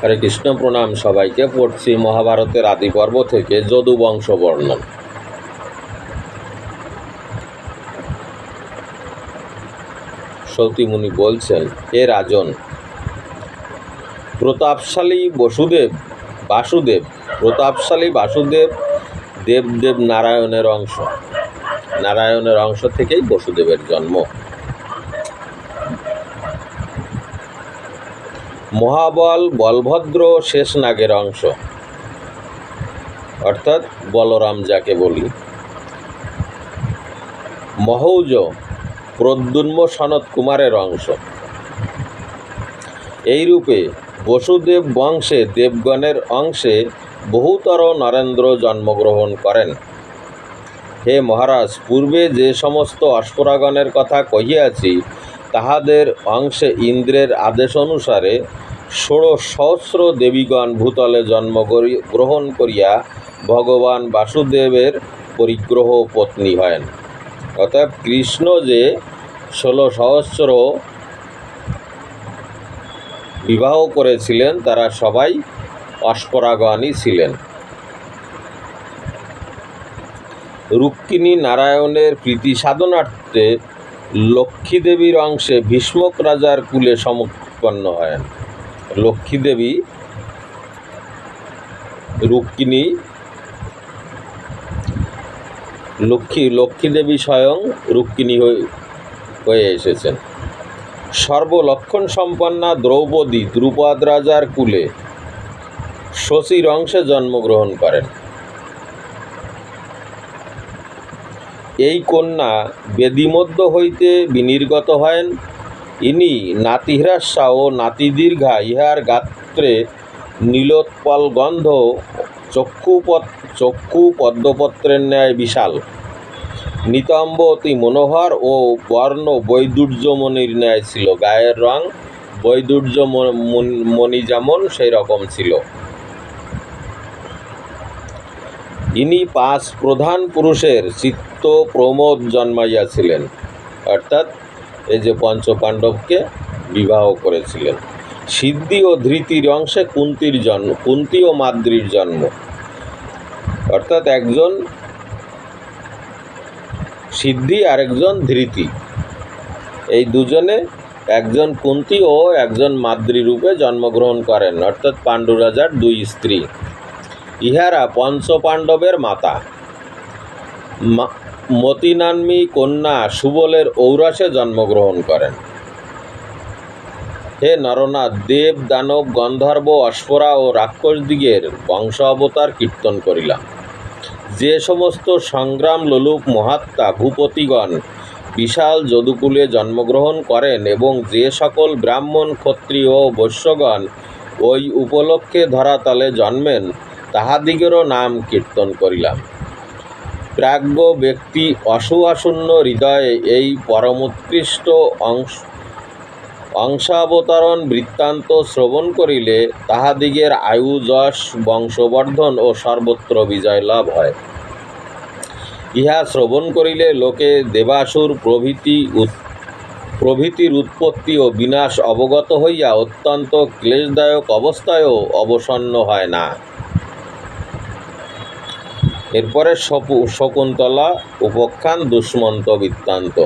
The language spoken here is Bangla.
হরে কৃষ্ণ, প্রণাম সবাইকে। পড়ছি মহাভারতের আদি পর্ব থেকে যদু বংশ বর্ণন সৌতিমুনি বলছেন, হে রাজন, প্রতাপশালী বসুদেব, বাসুদেব, প্রতাপশালী বাসুদেব, দেবদেব নারায়ণের অংশ। নারায়ণের অংশ থেকেই বসুদেবের জন্ম। মহাবল বলভদ্র শেষ নাগের অংশ। অর্থাৎ বলরাম যাকে বলি। মহৌজ প্রদ্যুন্ম সনত কুমারের অংশ। এইরূপে বসুদেব বংশে দেবগণের অংশে বহুতর নরেন্দ্র জন্মগ্রহণ করেন। হে মহারাজ, পূর্বে যে সমস্ত অশ্বরাগণের কথা কহিয়াছি তাহাদের অংশে ইন্দ্রের আদেশ অনুসারে ষোড়শ সহস্র দেবীগণ ভূতলে জন্ম গ্রহণ করিয়া ভগবান বাসুদেবের পরিগ্রহ পত্নী হয় অর্থাৎ কৃষ্ণ যে ষোলো সহস্র বিবাহ করেছিলেন, তারা সবাই অস্পরাগণই ছিলেন। রুক্মিণী নারায়ণের প্রীতি সাধনার্থে লক্ষ্মী দেবীর অংশে ভীষ্মক রাজার কুলে সমুৎপন্ন হয় লক্ষ্মী দেবী রুক্মিণী, লক্ষ্মী লক্ষ্মী দেবী স্বয়ং রুক্মিণী হয়ে এসেছেন। সর্বলক্ষণ সম্পন্না দ্রৌপদী দ্রুপদ রাজার কুলে শশীর অংশে জন্মগ্রহণ করেন। এই কন্যা বেদিমধ্য হইতে বিনির্গত হয়েন। ইনি নাতিহ্রাসা ও নাতিদীর্ঘা, ইহার গাত্রে নীলোৎপল গন্ধ, চক্ষুপত, চক্ষু পদ্মপত্রের ন্যায় বিশাল। নিতম্ব অতি মনোহর ও বর্ণ বৈদুর্যমণির ন্যায় ছিল। গায়ের রং বৈদুর্য মণি যেমন সেই রকম ছিল। ইনি পাঁচ প্রধান পুরুষের চিত্ত প্রমোদ জন্মাইয়াছিলেন। অর্থাৎ এই যে পঞ্চপাণ্ডবকে বিবাহ করেছিলেন। সিদ্ধি ও ধৃতির অংশে কুন্তির জন্ম, কুন্তি ও মাদ্রির জন্ম। অর্থাৎ একজন সিদ্ধি আর একজন ধৃতি। এই দুজনে একজন কুন্তি ও একজন মাদ্রি রূপে জন্মগ্রহণ করেন। অর্থাৎ পাণ্ডু রাজার দুই স্ত্রী। ইহারা পঞ্চপাণ্ডবের মাতা। মতিনান্মী কন্যা সুবলের ঔরাসে জন্মগ্রহণ করেন। হে নরনাথ, দেব, দানব, গন্ধর্ব অশ্বরা ও রাক্ষসদিগের বংশ অবতার কীর্তন করিলাম। যে সমস্ত সংগ্রাম লোলুপ মহাত্মা ভূপতিগণ বিশাল যদুকুলে জন্মগ্রহণ করেন এবং যে সকল ব্রাহ্মণ, ক্ষত্রিয় ও বৈশ্যগণ ওই উপলক্ষে ধরাতলে জন্মেন তাহাদিগেরও নাম কীর্তন করিলাম। প্রাজ্ঞ ব্যক্তি অসুয়াশূন্য হৃদয়ে এই পরমোৎকৃষ্ট অংশ, অংশাবতরণ বৃত্তান্ত শ্রবণ করিলে তাহাদিগের আয়ু, যশ, বংশবর্ধন ও সর্বত্র বিজয় লাভ হয়। ইহা শ্রবণ করিলে লোকে দেবাসুর প্রভৃতি প্রভৃতির উৎপত্তি ও বিনাশ অবগত হইয়া অত্যন্ত ক্লেশদায়ক অবস্থায়ও অবসন্ন হয় না। এরপরে শকু- শকুন্তলা উপখ্যান দুষ্মন্ত বৃত্তান্ত।